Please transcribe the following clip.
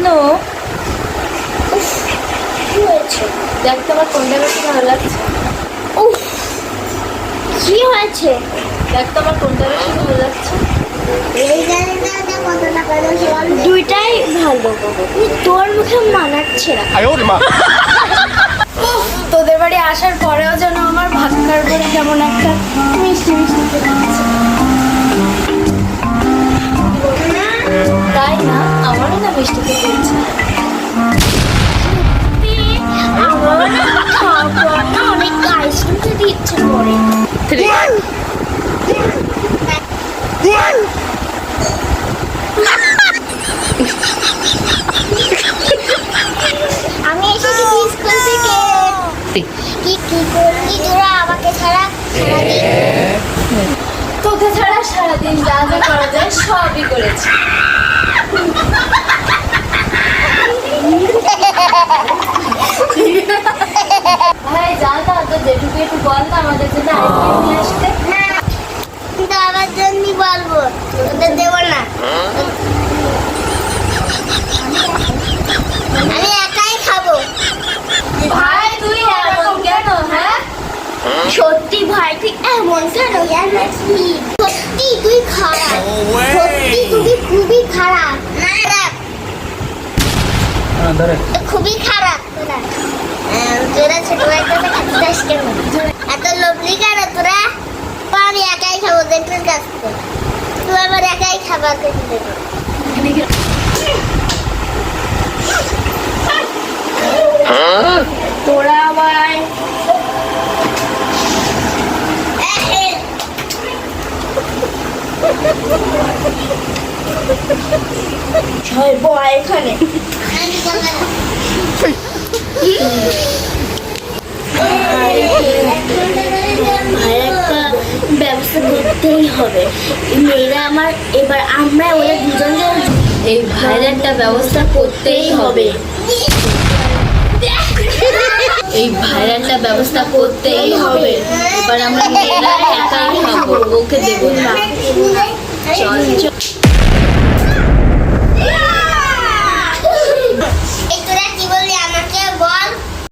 হলো দেখতে আমার কোনটা বেশি ভালো লাগছে? কি হয়েছে? দেখতে আমার কোনটা বেশি ভালো লাগছে? দুইটাই ভালো। তোর মুখে মানাচ্ছে না। তোদের বাড়ি আসার পরেও যেন আমার ভাগ্যের পর না অনেক খেতে ইচ্ছে করে আমি এসেছি স্কুল থেকে কি কি করলি তোরা আমাকে ছাড়া তোকে ছাড়া সারাদিন যা যা করা যায় সবই করেছি ভাই যা না একটু বল আমাদের জন্য আইসক্রিম নিয়ে আসতে। কিন্তু আমার জন্যই বলব তোদের দেবো না। আমি একাই খাব। ভাই তুই এমন কেন হ্যাঁ? সত্যি ভাই তুই এমন কেন? সত্যি তুই খারাপ। সত্যি তুই খুবই খারাপ। খারাপ খুবই খারাপ তোরা আহ, তোরা ছোট ভাইটা খেতে চাস কেন এত লোভলি কেন তোরা তো আমি একাই খাব দেখতে তুই আমার একাই খাবার খেতে দেবো তোরা আবার ছয় বয় এখানে। ভাইয়ের হবে। মেয়েরা আমার, এবার আমরা ওরা দুজনকে এই ভাইরালটা ব্যবস্থা করতেই হবে। এই ভাইরালটা ব্যবস্থা করতেই হবে। এবার আমরা মেয়েরা একাই খাব, ওকে দেবো না। চল।